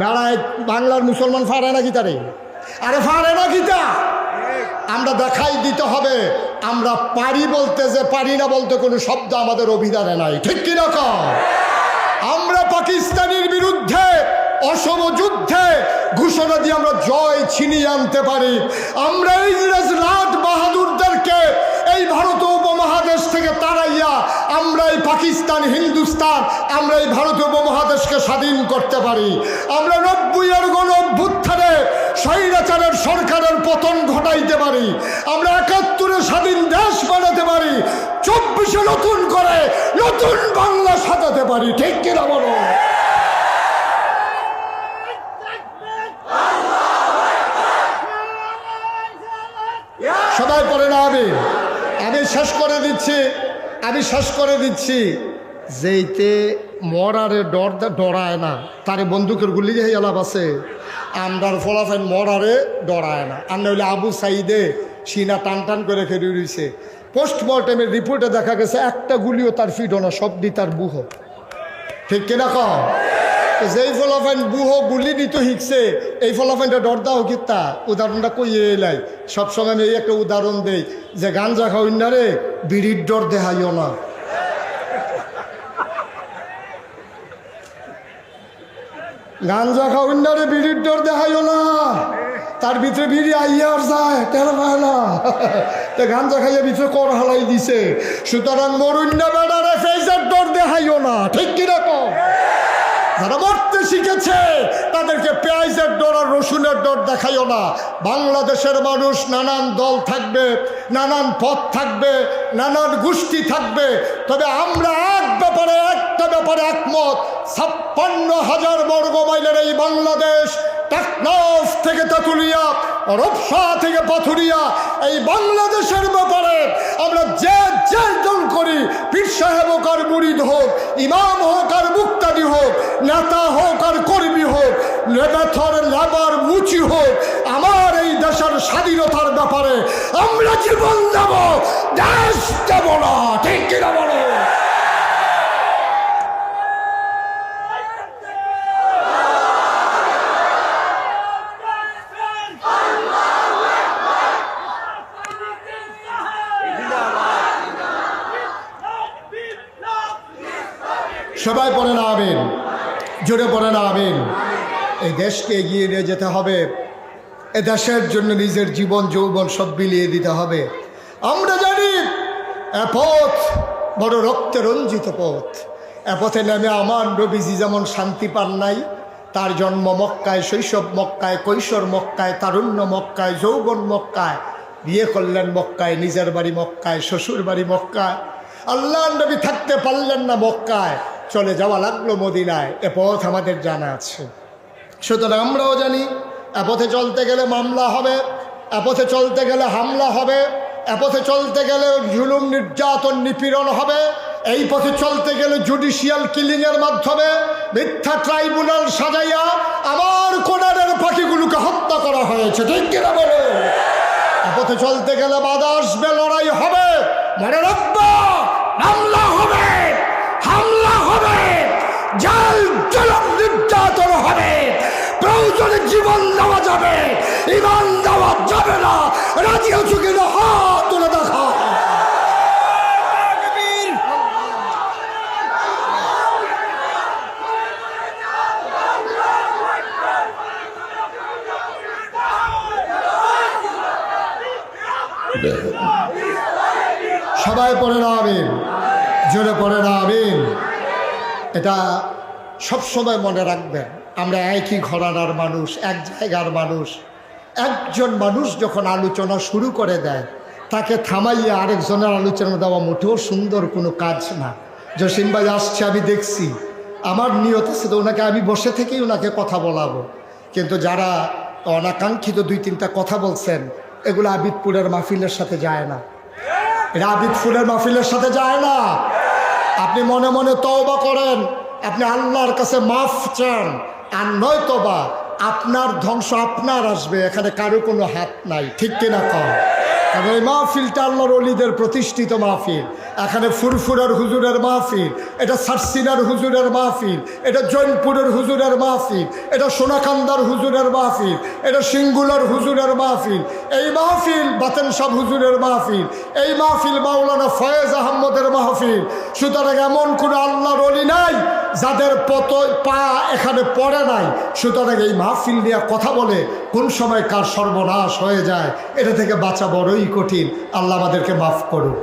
বেড়ায় বাংলার মুসলমান ফাড়ে না গীতারে আরে ফাড়ে না গীতা আমরা দেখাই দিতে হবে, আমরা পারি বলতে যে পারি না বলতে কোনো শব্দ আমাদের অভিধানে নাই। ঠিক কিনা কম আমরা পাকিস্তানের বিরুদ্ধে অসম যুদ্ধে ঘোষণা দিয়ে আমরা জয় ছিনিয়ে আনতে পারি। আমরা ইংরেজ রাত বাহাদুরদেরকে এই ভারত উপমহাদেশ থেকে তাড়াইয়া আমরা এই পাকিস্তান হিন্দুস্তান আমরা এই ভারত উপমহাদেশকে স্বাধীন করতে পারি। আমরা নব্বইয়ের গণ অভ্যুত্থানে স্বৈরাচারের সরকারের পতন ঘটাইতে পারি। আমরা একাত্তরে স্বাধীন দেশ বানাতে পারি। চব্বিশে নতুন করে নতুন বাংলা সাজাতে পারি। ঠিক কিনা বলো? সবাই পড়ে না আমি। আমি শেষ করে দিচ্ছি। আমি শেষ করে দিচ্ছি। যেইতে মরারে ডর ডরায় না। তারে বন্দুকের গুলি দিয়ে এলাপ আছে। আমরার ফলাফাইন মরারে ডরায় না। আর নইলে আবু সাইদে সিনা টান টান করে খেয়ে রয়েছে পোস্টমর্টেমের রিপোর্টে দেখা গেছে, একটা গুলিও তার ফিডো না সব দি তার বুহ। ঠিক কিনা কম যেই ফলাফাইন বুহ, গুলি দিত শিখছে এই ফলাফাইনটা ডর দাও কিতা উদাহরণটা কইয়ে এলাই? সবসময় আমি এই একটা উদাহরণ দেই, যে গাঞ্জা খাওয়াই না রে বিড়ির ডর দেখাইও না। গাঞ্জা না বিড়ির ডর দেখাইও না। তার ভিতরে বিড়ি আইয়ার যায়, টের পায় না। তে গাঞ্জা খাইয়া ভিতরে কর হালাই দিছে। সুতরাং মরুণ্য বেড়ারে ফেজের ডর দেখাইও না। ঠিক কীরকম যারা মরতে শিখেছে, তাদেরকে পেঁয়াজের ডর আর রসুনের ডর দেখাইও না। বাংলাদেশের মানুষ নানান দল থাকবে, নানান পথ থাকবে, নানান গোষ্ঠী থাকবে। তবে আমরা ব্যাপারে একটা ব্যাপারে একমত। ছাপ্পান্ন হাজার বর্গ মাইলের এই বাংলাদেশ টেকনাফ থেকে তেঁতুলিয়া, রপসা থেকে পাথুরিয়া, এই বাংলাদেশের ব্যাপারে আমরা যে যে দল করি, পীর সাহেব হোক আর মুরিদ হোক, ইমাম হোক আর মুক্তাদি হোক, নেতা হোক আর কর্মী হোক লেবেথর লেবার, মুচি হোক, আমার এই দেশের স্বাধীনতার ব্যাপারে আমরা জীবন দেব, দেশ দেব না, ঠিক কিনা বলো? সবাই পড়ে না আবেন জোরে পড়ে না আবেন এই দেশকে এগিয়ে নিয়ে যেতে হবে। এ দেশের জন্য নিজের জীবন, যৌবন সব বিলিয়ে দিতে হবে। আমরা জানি, এ পথ বড় রক্তে রঞ্জিত পথ। এ পথে নেমে আমার নবীজি যেমন শান্তি পান নাই, তার জন্ম মক্কায়, শৈশব মক্কায়, কৈশোর মক্কায়, তারুণ্য মক্কায়, যৌবন মক্কায়, বিয়ে করলেন মক্কায়, নিজের বাড়ি মক্কায় শ্বশুর বাড়ি মক্কায়। আল্লাহ নবী থাকতে পারলেন না মক্কায়। চলে যাওয়া লাগল মদিনায়। এ পথ আমাদের জানা আছে। সুতরাং আমরাও জানি পথে চলতে গেলে মামলা হবে পথে চলতে গেলে হামলা হবে পথে চলতে গেলে জুলুম নির্যাতন নিপীড়ন হবে, এই পথে চলতে গেলে জুডিশিয়াল কিলিংয়ের মাধ্যমে মিথ্যা ট্রাইব্যুনাল সাজাইয়া আমার কোনারের পাখিগুলোকে হত্যা করা হয়েছে। ঠিক কিনা বলো? এ পথে চলতে গেলে বাধা আসবে, লড়াই হবে মনে রাখব হামলা হবে। জাল জলম নির্যাতন হবে। প্রয়োজনে জীবন দেওয়া যাবে, ইমান দেওয়া যাবে না। রাজি আছো কিনা? হাত তুলে দেখা সবাই পড়ে না, আমিন। জোরে পড়ে না, আমিন। এটা সবসময় মনে রাখবেন, আমরা একই ঘরানার মানুষ, এক জায়গার মানুষ। একজন মানুষ যখন আলোচনা শুরু করে দেয়, তাকে থামাইয়ে আরেকজনের আলোচনা দেওয়া মোটেও সুন্দর কোনো কাজ না। জসিম ভাই আসছে, আমি দেখছি। আমার নিয়ত আছে তো ওনাকে আমি বসে থেকেই ওনাকে কথা বলাবো। কিন্তু যারা অনাকাঙ্ক্ষিত দুই তিনটা কথা বলছেন, এগুলো আবিদপুরের মাহফিলের সাথে যায় না। এটা আবিদ ফুলের মাহফিলের সাথে যায় না। আপনি মনে মনে তওবা করেন আপনি আল্লাহর কাছে মাফ চান, আর নয়তো বা আপনার ধ্বংস আপনার আসবে, এখানে কারও কোনো হাত নাই, ঠিক কিনা কম এই মাহফিলটা আল্লাহর অলিদের প্রতিষ্ঠিত মাহফিল। এখানে ফুরফুরার হুজুরের মাহফিল, এটা সারসিনার হুজুরের মাহফিল, এটা জৈনপুরের হুজুরের মাহফিল, এটা সোনাকান্দার হুজুরের মাহফিল, এটা সিঙ্গুলার হুজুরের মাহফিল। এই মাহফিল বাতেন সাহ হুজুরের মাহফিল, এই মাহফিল মাওলানা ফয়েজ আহমদের মাহফিল। সুতরাং এমন কোনো আল্লাহর অলি নাই যাদের পত পা এখানে পড়ে নাই। সুতরাং এই মাহফিল নিয়ে কথা বলে কোন সময় কার সর্বনাশ হয়ে যায়, এটা থেকে বাঁচা বড়ই কঠিন আল্লাহ আমাদেরকে মাফ করুন